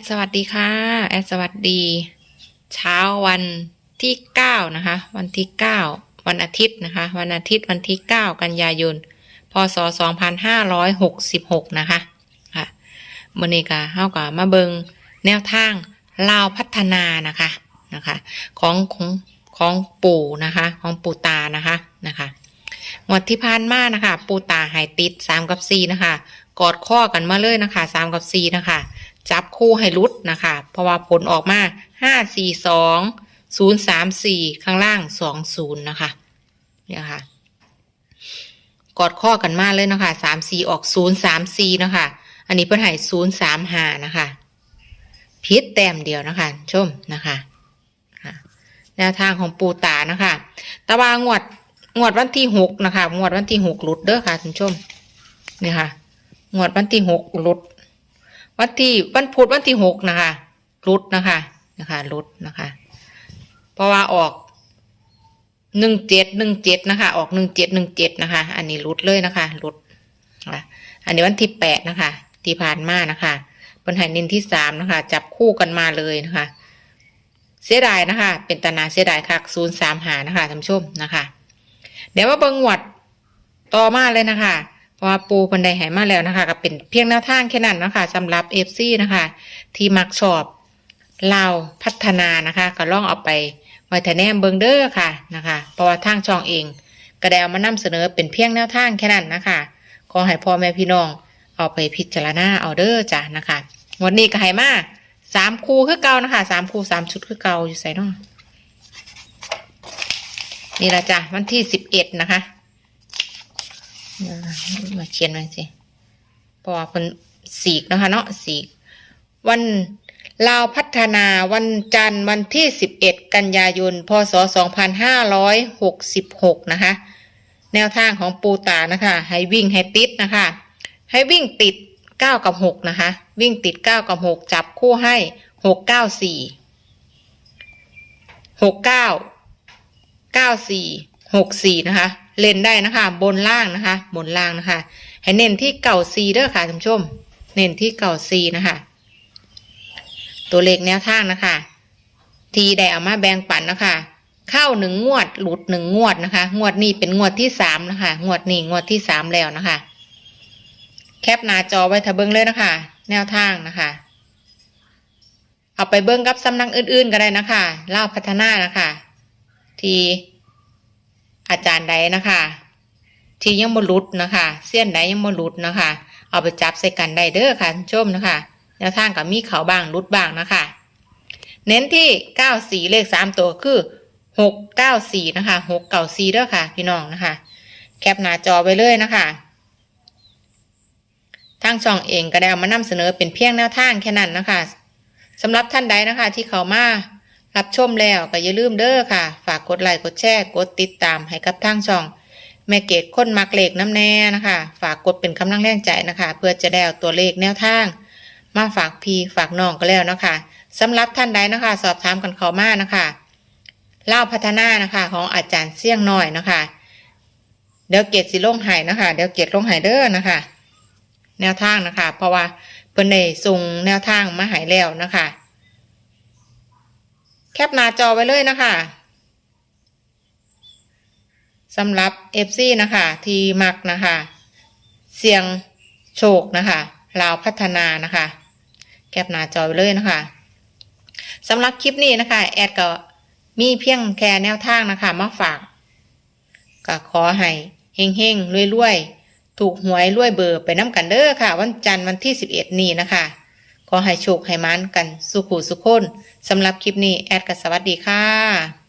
ดสวัสดีค่ะ แอดสวัสดี เช้าวันที่เก้านะคะ วันที่เก้าวันอาทิตย์นะคะ วันอาทิตย์วันที่เก้ากันยายน พศสองพันห้าร้อยหกสิบหกนะคะค่ะมื่อนี้ก็เฮากับมาเบิงแนวทางลาวพัฒนานะคะนะคะของของของปู่นะคะของปู่ตานะคะนะคะงวดที่ผ่านมานะคะ ปู่ตาหายติดสามกับสี่นะคะ กอดข้อกันมาเลยนะคะสามกับสี่นะคะ จับคู่ให้รุดนะคะ เพราะว่าผลออกมาห้าสี่สองศูนย์สามสี่ข้างล่างสองศูนย์นะคะ เนี่ยค่ะ กอดข้อกันมากเลยนะคะสามสี่ออกศูนย์สามสี่นะคะ อันนี้เพิ่นให้ศูนย์สามห้านะคะพิษแต้มเดียวนะคะชมนะคะแนวทางของปูตานะคะตะวางวดงวดวันที่หกนะคะงวดวันที่หกหลุดเด้อค่ะคุณชมนี่ค่ะงวดวันที่หกหลุด วันที่วันพุธวันที่หกนะคะรุดนะคะนะคะรุดนะคะ เพราะว่าออกหนึ่งเจ็ดหนึ่งเจ็ดนะคะ ออกหนึ่งเจ็ดหนึ่งเจ็ดนะคะ อันนี้รุดเลยนะคะรุดอันนี้วันที่แปดนะคะ ที่ผ่านมานะคะบนหายนินที่สามนะคะ จับคู่กันมาเลยนะคะ เสียดายนะคะ เป็นตนาเสียดายค่ะศูนย์สามหานะคะท่านผู้ชมนะคะ เดี๋ยวมาเบิงงวดต่อมาเลยนะคะ ราะว่าปูบันไดหายมาแล้วนะคะก็เป็นเพียงแนวทางแค่นั้นนะคะสำหรับเอฟซีนะคะ ที่มักชอบเลาพัฒนานะคะ ก็ลองเอาไปไว้แต่แนมเบิงเดอร์ค่ะนะคะเพราะว่าทางช่องเองก็ได้เอามานำเสนอเป็นเพียงแนวทางแค่นั้นนะคะขอให้พ่อแม่พี่น้องเอาไปพิจารณาเอาเด้อจ้ะนะคะวันนี้ก็ให้มาสามคู่คือเก่านะคะสามคู่สามชุดคือเก่าอยู่ใส่เนาะนี่ละจ้ะวันที่สิบเอ็ดนะคะ มาเขียนไว้สิพราะว่าคนสีกนะคะเนาะสีก วันลาวพัฒนาวันจันทร์วันที่สิบเอ็ดกันยายนพศสองพันห้าร้อยหกสิบหกนะคะ แนวทางของปูตานะคะ ให้วิ่งให้ติดนะคะ ให้วิ่งติดเก้ากับหกนะคะ วิ่งติดเก้ากับหกจับคู่ให้หกเก้าสี่หกเก้าเก้าสี่หกสี่นะคะ เล่นได้นะคะ บนล่างนะคะ บนล่างนะคะ ให้เน้นที่เก่าซีเด้อค่ะท่านผู้ชม เน้นที่เก่าซีนะคะ ตัวเลขแนวทางนะคะ ทีได้เอามาแบ่งปันนะคะเข้าหนึ่งงวดหลุดหนึ่งงวดนะคะ งวดนี้เป็นงวดที่สามนะคะ งวดนี้งวดที่สามแล้วนะคะ แคปหน้าจอไว้ถ้าเบิ้งเลยนะคะ แนวทางนะคะ เอาไปเบิ้งกับสำนักอื่น ๆ ก็ได้นะคะเล่าพัฒนานะคะ ที่ อาจารย์ใดนะคะ ที่ยังบรุษนะคะเสี้ยนใดยังบรุษนะคะ เอาไปจับใส่กันได้เด้อค่ะท่านผู้ชมนะคะแนวทางกับมีเขาบ้างรุดบ้างนะคะ เน้นที่เก้าสี่เลขสามตัวคือหกเก้าสี่นะคะหกเก้าสี่เด้อค่ะ พี่น้องนะคะ แคปหน้าจอไปเลยนะคะทางช่องเองก็ได้เอามานำเสนอเป็นเพียงแนวทางแค่นั้นนะคะสำหรับท่านใดนะคะ ที่เขามา รับชมแล้วก็อย่าลืมเด้อค่ะ ฝากกดไลค์กดแชร์กดติดตามให้กับทางช่อง แม่เกดค้นมักเลขน้ำแน่นะคะ ฝากกดเป็นกำลังแรงใจนะคะ เพื่อจะได้เอาตัวเลขแนวทาง มาฝากพี่ฝากน้องก็แล้วนะคะสำหรับท่านใดนะคะ สอบถามกันเขามานะคะเล่าพัฒนานะคะของอาจารย์เสี่ยงน้อยนะคะ เดี๋ยวเกดสิลงไห้นะคะ เดี๋ยวเกดลงไห้เด้อนะคะ แนวทางนะคะ เพราะว่าเพิ่นได้ส่งแนวทางมาหายแล้วนะคะ แคปหน้าจอไว้เลยนะคะสำหรับ FC นะคะทีมักนะคะ เสียงโชคนะคะลาวพัฒนานะคะ แคปหน้าจอไว้เลยนะคะสำหรับคลิปนี้นะคะ แอดก็มีเพียงแค่แนวทางนะคะ มาฝาก ก็ขอให้เฮงเฮงรวยรวยๆ ถูกหวยรวยเบอร์ไปน้ำกันเด้อค่ะ วันจันทร์วันที่ 11 นี้นะคะ ขอให้โชคให้มันกันสุขุสุขคนสำหรับคลิปนี้แอดก็สวัสดีค่ะ